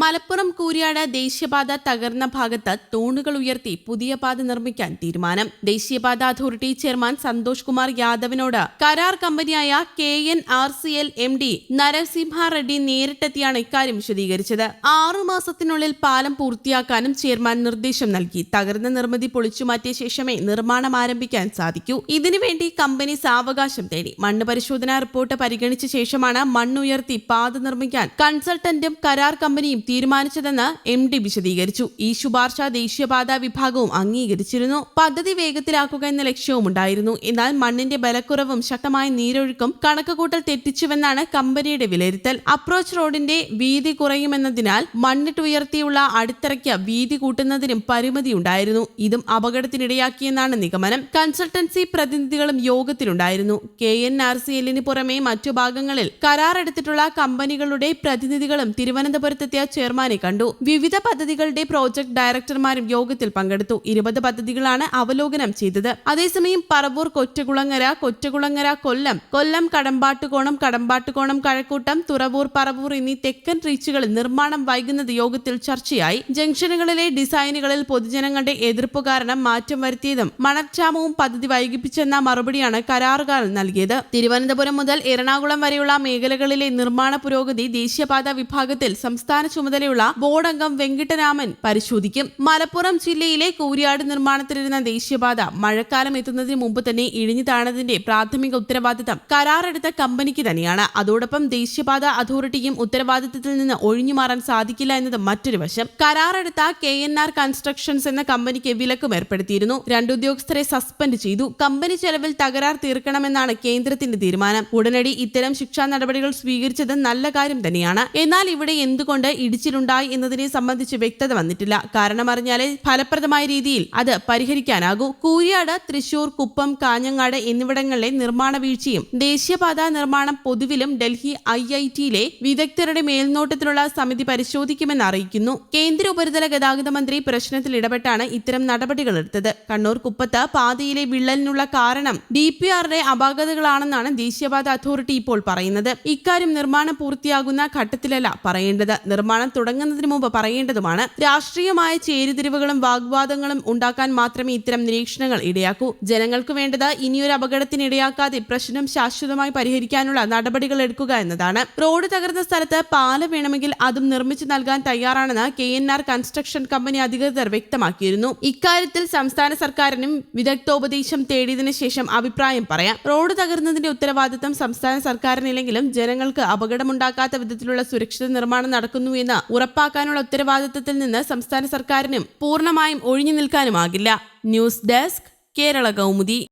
മലപ്പുറം കൂരിയാട് ദേശീയപാത തകർന്ന ഭാഗത്ത് തൂണുകൾ ഉയർത്തി പുതിയ പാത നിർമ്മിക്കാൻ തീരുമാനം. ദേശീയപാത അതോറിറ്റി ചെയർമാൻ സന്തോഷ് കുമാർ യാദവിനോട് കരാർ കമ്പനിയായ K N R C L M D Narasimha Reddy നേരിട്ടെത്തിയാണ് ഇക്കാര്യം വിശദീകരിച്ചത്. ആറു മാസത്തിനുള്ളിൽ പാലം പൂർത്തിയാക്കാനും ചെയർമാൻ നിർദ്ദേശം നൽകി. തകർന്ന നിർമ്മിതി പൊളിച്ചുമാറ്റിയ ശേഷമേ നിർമ്മാണം ആരംഭിക്കാൻ സാധിക്കൂ. ഇതിനുവേണ്ടി കമ്പനി സാവകാശം തേടി. മണ്ണ് പരിശോധനാ റിപ്പോർട്ട് പരിഗണിച്ച ശേഷമാണ് മണ്ണുയർത്തി പാത നിർമ്മിക്കാൻ കൺസൾട്ടന്റും കരാർ കമ്പനിയും തീരുമാനിച്ചതെന്ന് എം ഡി വിശദീകരിച്ചു. ഈ ശുപാർശ ദേശീയപാത വിഭാഗവും അംഗീകരിച്ചിരുന്നു. പദ്ധതി വേഗത്തിലാക്കുക എന്ന ലക്ഷ്യവും ഉണ്ടായിരുന്നു. എന്നാൽ മണ്ണിന്റെ ബലക്കുറവും ശക്തമായ നീരൊഴുക്കും കണക്കുകൂട്ടൽ തെറ്റിച്ചുവെന്നാണ് കമ്പനിയുടെ വിലയിരുത്തൽ. അപ്രോച്ച് റോഡിന്റെ വീതി കുറയുമെന്നതിനാൽ മണ്ണിട്ട് മണ്ണിട്ടുയർത്തിയുള്ള അടിത്തറയ്ക്ക് വീതി കൂട്ടുന്നതിനും പരിമിതി പരിമിതിയുണ്ടായിരുന്നു ഇതും അപകടത്തിനിടയാക്കിയെന്നാണ് നിഗമനം. കൺസൾട്ടൻസി പ്രതിനിധികളും യോഗത്തിലുണ്ടായിരുന്നു. കെ എൻ ആർ സി എല്ലിന് പുറമെ മറ്റു ഭാഗങ്ങളിൽ കരാറെടുത്തിട്ടുള്ള കമ്പനികളുടെ പ്രതിനിധികളും തിരുവനന്തപുരത്തെത്തിയ ചെയർമാനെ കണ്ടു. വിവിധ പദ്ധതികളുടെ പ്രോജക്ട് ഡയറക്ടർമാരും യോഗത്തിൽ പങ്കെടുത്തു. ഇരുപത് പദ്ധതികളാണ് അവലോകനം ചെയ്തത്. അതേസമയം പറവൂർ കൊറ്റകുളങ്ങര കൊറ്റകുളങ്ങര കൊല്ലം കൊല്ലം കടമ്പാട്ടുകോണം കടമ്പാട്ടുകോണം കഴക്കൂട്ടം തുറവൂർ പറവൂർ എന്നീ തെക്കൻ റീച്ചുകളിൽ നിർമ്മാണം വൈകുന്നത് യോഗത്തിൽ ചർച്ചയായി. ജംഗ്ഷനുകളിലെ ഡിസൈനുകളിൽ പൊതുജനങ്ങളുടെ എതിർപ്പ് കാരണം മാറ്റം വരുത്തിയതും മണക്ഷാമവും പദ്ധതി വൈകിപ്പിച്ചെന്ന മറുപടിയാണ് കരാറുകാരൻ നൽകിയത്. തിരുവനന്തപുരം മുതൽ എറണാകുളം വരെയുള്ള മേഖലകളിലെ നിർമ്മാണ പുരോഗതി ദേശീയപാത വിഭാഗത്തിൽ സംസ്ഥാന ചുമതലയുള്ള ബോർഡ് അംഗം വെങ്കിട്ടരാമൻ പരിശോധിക്കും. മലപ്പുറം ജില്ലയിലെ കൂരിയാട് നിർമ്മാണത്തിലിരുന്ന ദേശീയപാത മഴക്കാലം എത്തുന്നതിന് മുമ്പ് തന്നെ ഇഴിഞ്ഞു താണതിന്റെ പ്രാഥമിക ഉത്തരവാദിത്തം കരാറെടുത്ത കമ്പനിക്ക് തന്നെയാണ്. അതോടൊപ്പം ദേശീയപാത അതോറിറ്റിയും ഉത്തരവാദിത്തത്തിൽ നിന്ന് ഒഴിഞ്ഞു മാറാൻ സാധിക്കില്ല എന്നത് മറ്റൊരു വശം. കരാറെടുത്ത കെ എൻ ആർ കൺസ്ട്രക്ഷൻസ് എന്ന കമ്പനിക്ക് വിലക്കും ഏർപ്പെടുത്തിയിരുന്നു. രണ്ട് ഉദ്യോഗസ്ഥരെ സസ്പെൻഡ് ചെയ്തു. കമ്പനി ചെലവിൽ തകരാർ തീർക്കണമെന്നാണ് കേന്ദ്രത്തിന്റെ തീരുമാനം. ഉടനടി ഇത്തരം ശിക്ഷാ നടപടികൾ സ്വീകരിച്ചത് നല്ല കാര്യം തന്നെയാണ്. എന്നാൽ ഇവിടെ എന്തുകൊണ്ട് ഇടിച്ചിലുണ്ടായി എന്നതിനെ സംബന്ധിച്ച് വ്യക്തത വന്നിട്ടില്ല. കാരണം അറിഞ്ഞാലേ ഫലപ്രദമായ രീതിയിൽ അത് പരിഹരിക്കാനാകൂ. കൂരിയാട് തൃശൂർ കുപ്പം കാഞ്ഞങ്ങാട് എന്നിവിടങ്ങളിലെ നിർമ്മാണ വീഴ്ചയും ദേശീയപാതാ നിർമ്മാണം പൊതുവിലും ഡൽഹി ഐ ഐ ടിയിലെ വിദഗ്ധരുടെ മേൽനോട്ടത്തിലുള്ള സമിതി പരിശോധിക്കുമെന്ന് അറിയിക്കുന്നു. കേന്ദ്ര ഉപരിതല ഗതാഗത മന്ത്രി പ്രശ്നത്തിൽ ഇടപെട്ടാണ് ഇത്തരം നടപടികൾ എടുത്തത്. കണ്ണൂർ കുപ്പത്ത് പാതയിലെ വിള്ളലിനുള്ള കാരണം ഡി പി ആറിന്റെ അപാകതകളാണെന്നാണ് ദേശീയപാത അതോറിറ്റി ഇപ്പോൾ പറയുന്നത്. ഇക്കാര്യം നിർമ്മാണം പൂർത്തിയാകുന്ന ഘട്ടത്തിലല്ല പറയേണ്ടത്. നിർമ്മാണം തുടങ്ങുന്നതിന് മുമ്പ് പറയേണ്ടതുമാണ് രാഷ്ട്രീയമായ ചേരിതിരിവുകളും വാഗ്വാദങ്ങളും ഉണ്ടാക്കാൻ മാത്രമേ ഇത്തരം നിരീക്ഷണങ്ങൾ ഇടയാക്കൂ. ജനങ്ങൾക്ക് വേണ്ടത് ഇനിയൊരു അപകടത്തിനിടയാക്കാതെ പ്രശ്നം ശാശ്വതമായി പരിഹരിക്കാനുള്ള നടപടികൾ എടുക്കുക എന്നതാണ്. റോഡ് തകർന്ന സ്ഥലത്ത് പാല വേണമെങ്കിൽ അതും നിർമ്മിച്ചു നൽകാൻ തയ്യാറാണെന്ന് K N R construction company അധികൃതർ വ്യക്തമാക്കിയിരുന്നു. ഇക്കാര്യത്തിൽ സംസ്ഥാന സർക്കാരിനും വിദഗ്ധോപദേശം തേടിയതിനു ശേഷം അഭിപ്രായം പറയാം. റോഡ് തകർന്നതിന്റെ ഉത്തരവാദിത്തം സംസ്ഥാന സർക്കാരിനില്ലെങ്കിലും ജനങ്ങൾക്ക് അപകടമുണ്ടാക്കാത്ത വിധത്തിലുള്ള സുരക്ഷിത നിർമ്മാണം നടക്കുന്നു ഉറപ്പാക്കാനുള്ള ഉത്തരവാദിത്തത്തിൽ നിന്ന് സംസ്ഥാന സർക്കാരിനും പൂർണമായും ഒഴിഞ്ഞു നിൽക്കാനുമാകില്ല. News desk Kerala Kaumudi.